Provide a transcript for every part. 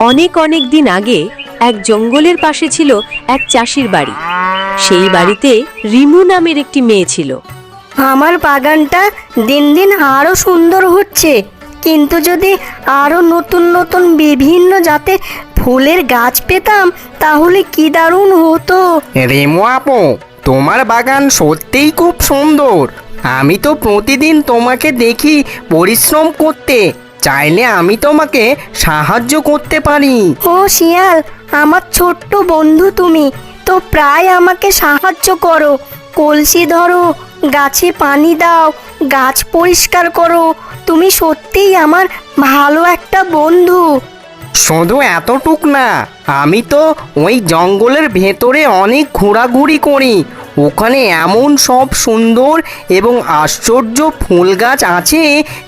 অনেক অনেক দিন আগে এক জঙ্গলের পাশে ছিল এক চাষির বাড়ি। সেই বাড়িতে রিমু নামের একটি মেয়ে ছিল। আমার বাগানটা দিন দিন আরও সুন্দর হচ্ছে। কিন্তু যদি আরও নতুন নতুন বিভিন্ন জাতের ফুলের গাছ পেতাম তাহলে কি দারুণ হতো? রেমো আপু তোমার বাগান সত্যিই খুব সুন্দর। আমি তো প্রতিদিন তোমাকে দেখি পরিশ্রম করতে। চাইলে আমি তোমাকে সাহায্য করতে পারি। ও শিয়াল আমার ছোট্ট বন্ধু তুমি তো প্রায় আমাকে সাহায্য করো। কলসি ধরো গাছে পানি দাও গাছ পরিষ্কার করো। তুমি সত্যিই আমার ভালো একটা বন্ধু। শুধু এতটুক না আমি তো ওই জঙ্গলের ভেতরে অনেক ঘোরাঘুরি করি। ওখানে এমন সব সুন্দর এবং আশ্চর্য ফুল গাছ আছে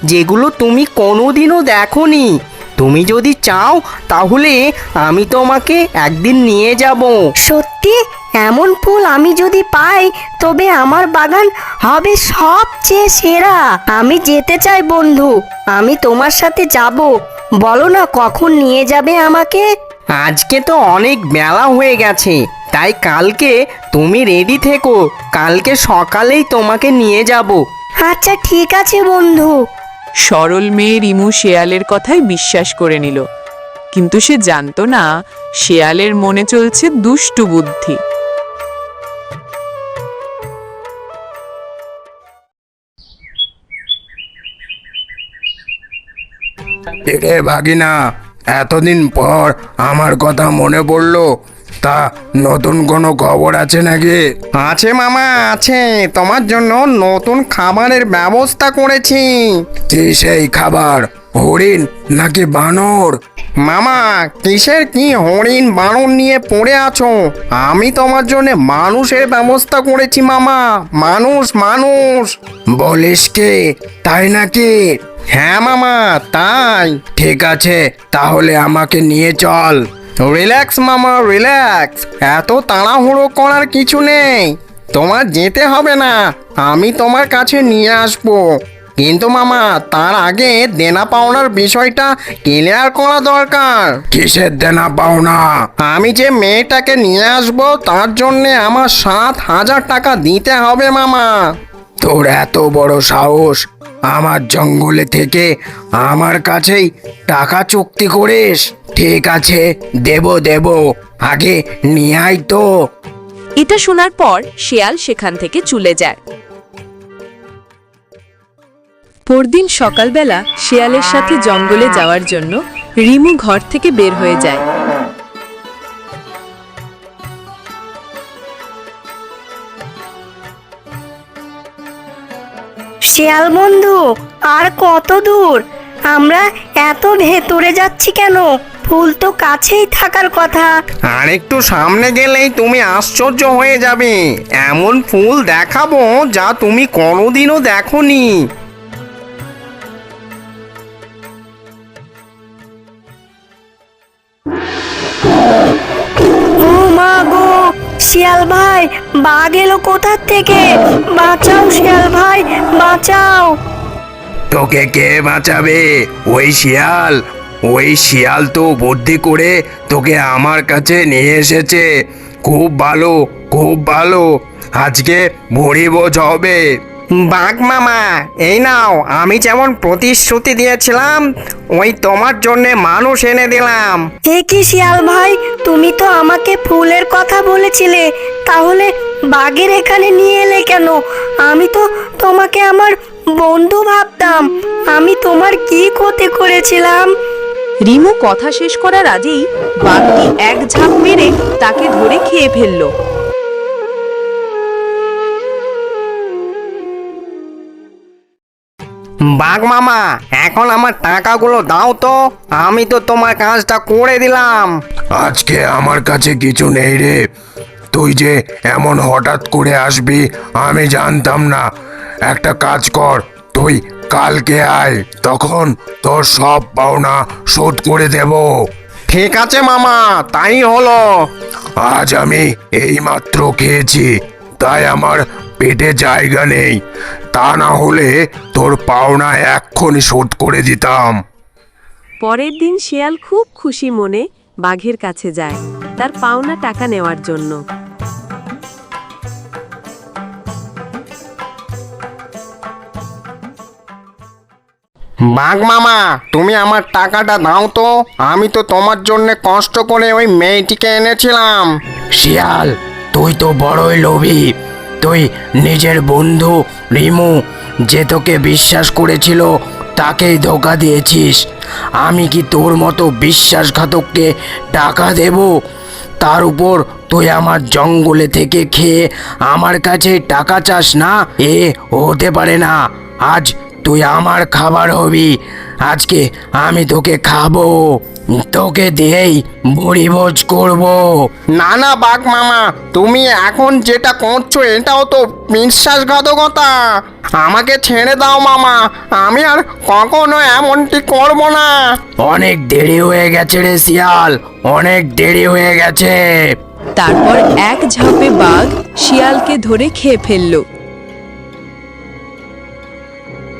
যেগুলো তুমি কোনোদিনও দেখোনি। তুমি যদি চাও তাহলে আমি তোমাকে একদিন নিয়ে যাব। সত্যি? এমন ফুল আমি যদি পাই তবে আমার বাগান হবে সবচেয়ে সেরা। আমি যেতে চাই বন্ধু। আমি তোমার সাথে যাব। বলো না কখন নিয়ে যাবে আমাকে? আজকে তো অনেক বেলা হয়ে গেছে। তাই কালকে তুমি রেডি থেকো। কালকে সকালেই তোমাকে নিয়ে যাব। আচ্ছা ঠিক আছে বন্ধু। সরল মেয়ে রিমু শেয়ালের কথাই বিশ্বাস করে নিল। কিন্তু সে জানতো না শেয়ালের মনে চলছে দুষ্টু বুদ্ধি। রে ভাগিনা এতদিন পর আমার কথা মনে পড়ল। তা নতুন কোনো খবর আছে নাকি? আছে মামা আছে। তোমার জন্য নতুন খাবারের ব্যবস্থা করেছি। কি সেই খাবার? হরিণ নাকি বানর? মামা কিসের কি হরিণ বানর নিয়ে পড়ে আছো? আমি তোমার জন্য মানুষের ব্যবস্থা করেছি মামা। মানুষ মানুষ। বলিস কি? তাই নাকি? হ্যাঁ মামা তাই। ঠিক আছে তাহলে আমাকে নিয়ে চল। রিল্যাক্স মামা রিল্যাক্স এত তাড়াহুড়ো করার কিছু নেই। তোমার যেতে হবে না আমি তোমার কাছে নিয়ে আসব। কিন্তু মামা তার আগে দেনা পাওনার বিষয়টা ক্লিয়ার করা দরকার। কিসের দেনা পাওনা? আমি যে মেয়েটাকে নিয়ে আসব তার জন্যে আমার সাত হাজার টাকা দিতে হবে মামা। তোর এত বড় সাহস আমার জঙ্গলে থেকে আমার কাছেই টাকা চুক্তি করিস। ঠিক আছে, দেব দেব। আগে নিয়ে তো। এটা শোনার পর শেয়াল সেখান থেকে চলে যায়। পরদিন সকালবেলা শেয়ালের সাথে জঙ্গলে যাওয়ার জন্য রিমু ঘর থেকে বের হয়ে যায়। শিয়াল বন্ধু আর কত দূর? আমরা এত ভেতরে যাচ্ছি কেন? ফুল তো কাছেই থাকার কথা। আর একটু সামনে গেলেই তুমি আশ্চর্য হয়ে যাবে। এমন ফুল দেখাবো যা তুমি কোনোদিনও দেখোনি। ও মা গো শিয়াল ভাই বাঘ এলো কোথার থেকে? বাঁচাও শিয়াল ভাই, বাঁচাও। তোকে কে বাঁচাবে? ওই শিয়াল? ওই শিয়াল তো বুদ্ধি করে তোকে আমার কাছে নিয়ে এসেছে। খুব ভালো খুব ভালো। আজকে ভরি হবে। বাঘ মামা এই নাও আমি যেমন প্রতিশ্রুতি দিয়েছিলাম ওই তোমার জন্য মানুষ এনে দিলাম। এ কি শিয়াল ভাই তুমি তো আমাকে ফুলের কথা বলেছিলে তাহলে বাঘের এখানে নিয়ে এলে কেন? আমি তো তোমাকে আমার বন্ধু ভাবতাম আমি তোমার কি ক্ষতি করেছিলাম? রিমু কথা শেষ করার আগেই বাঘটি এক ঝাঁপ মেরে তাকে ধরে খেয়ে ফেলল। বাঘ মামা এখন আমার টাকাগুলো দাও তো। আমি তো তোমার কাজটা করে দিলাম। আজকে আমার কাছে কিছু নেই রে। তুই যে এমন হঠাৎ করে আসবি আমি জানতাম না। একটা কাজ কর তুই কালকে আয় তখন তোর সব পাওনা শোধ করে দেব। ঠিক আছে মামা তাই হলো। আজ আমি এইমাত্র খেয়েছি তাই আমার পেটে জায়গা নেই। তা না হলে তোর পাওনা এক্ষুনি শোধ করে দিতাম। পরের দিন শিয়াল খুব খুশি মনে বাঘের কাছে যায় তার পাওনা টাকা নেওয়ার জন্য। বাঘ মামা তুমি আমার টাকাটা দাও তো। আমি তো তোমার জন্য কষ্ট করে ওই মেয়েটিকে এনেছিলাম। শিয়াল তুই তো বড়ই লোভী। তুই নিজের বন্ধু রিমু, যে তোকে বিশ্বাস করেছিল, তাকেই ধোকা দিয়েছিস। আমি কি তোর মতো বিশ্বাসঘাতককে টাকা দেব? তার উপর তুই আমার জঙ্গলে থেকে খেয়ে আমার কাছে টাকা চাস না? এ, হতে পারে না। আজ তুই আমার খাবার হবি। আজকে আমি তোকে খাব তোকে দিয়েই বুড়ি ভোজ করব। না না বাঘ মামা তুমি এখন যেটা করছ এটাও তো বিশ্বাসঘাতকতা। আমাকে ছেড়ে দাও মামা আমি আর কখনো এমনটি করব না। অনেক দেরি হয়ে গেছে রে শিয়াল অনেক দেরি হয়ে গেছে। তারপর এক ঝাঁপে বাঘ শিয়ালকে ধরে খেয়ে ফেলল।